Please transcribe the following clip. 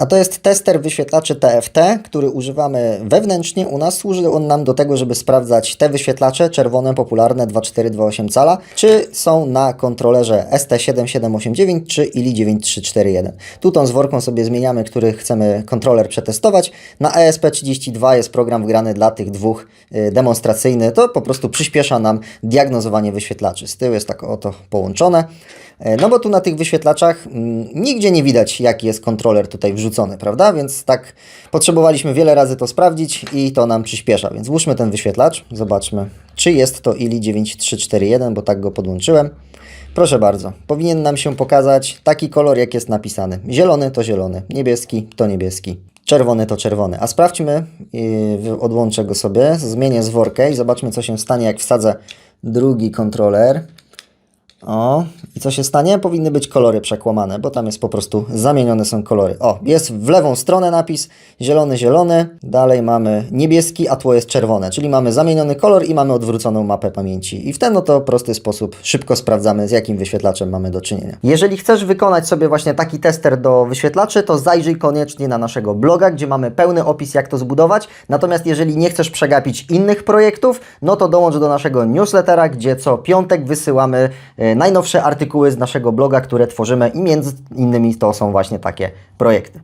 A to jest tester wyświetlaczy TFT, który używamy wewnętrznie u nas. Służy on nam do tego, żeby sprawdzać te wyświetlacze czerwone, popularne 2428 cala, czy są na kontrolerze ST7789 czy ILI9341. Tu tą zworką sobie zmieniamy, który chcemy kontroler przetestować. Na E ESP32 jest program wgrany dla tych dwóch y, demonstracyjny. To po prostu przyspiesza nam diagnozowanie wyświetlaczy. Z tyłu jest tak oto połączone. E, No bo tu na tych wyświetlaczach mm, nigdzie nie widać, jaki jest kontroler tutaj wrzucony, prawda? Więc tak potrzebowaliśmy wiele razy to sprawdzić i to nam przyspiesza. Więc włóżmy ten wyświetlacz, zobaczmy, czy jest to ILI 9341, bo tak go podłączyłem. Proszę bardzo, powinien nam się pokazać taki kolor, jak jest napisany. Zielony to zielony, niebieski to niebieski, czerwony to czerwony. A sprawdźmy, yy, odłączę go sobie, zmienię zworkę i zobaczmy, co się stanie, jak wsadzę drugi kontroler. O, i co się stanie? Powinny być kolory przekłamane, bo tam jest po prostu zamienione są kolory. O, jest w lewą stronę napis zielony, zielony, dalej mamy niebieski, a tło jest czerwone, czyli mamy zamieniony kolor i mamy odwróconą mapę pamięci. I w ten oto prosty sposób szybko sprawdzamy, z jakim wyświetlaczem mamy do czynienia. Jeżeli chcesz wykonać sobie właśnie taki tester do wyświetlaczy, to zajrzyj koniecznie na naszego bloga, gdzie mamy pełny opis, jak to zbudować. Natomiast jeżeli nie chcesz przegapić innych projektów, no to dołącz do naszego newslettera, gdzie co piątek wysyłamy e, najnowsze artykuły z naszego bloga, które tworzymy i między innymi to są właśnie takie projekty.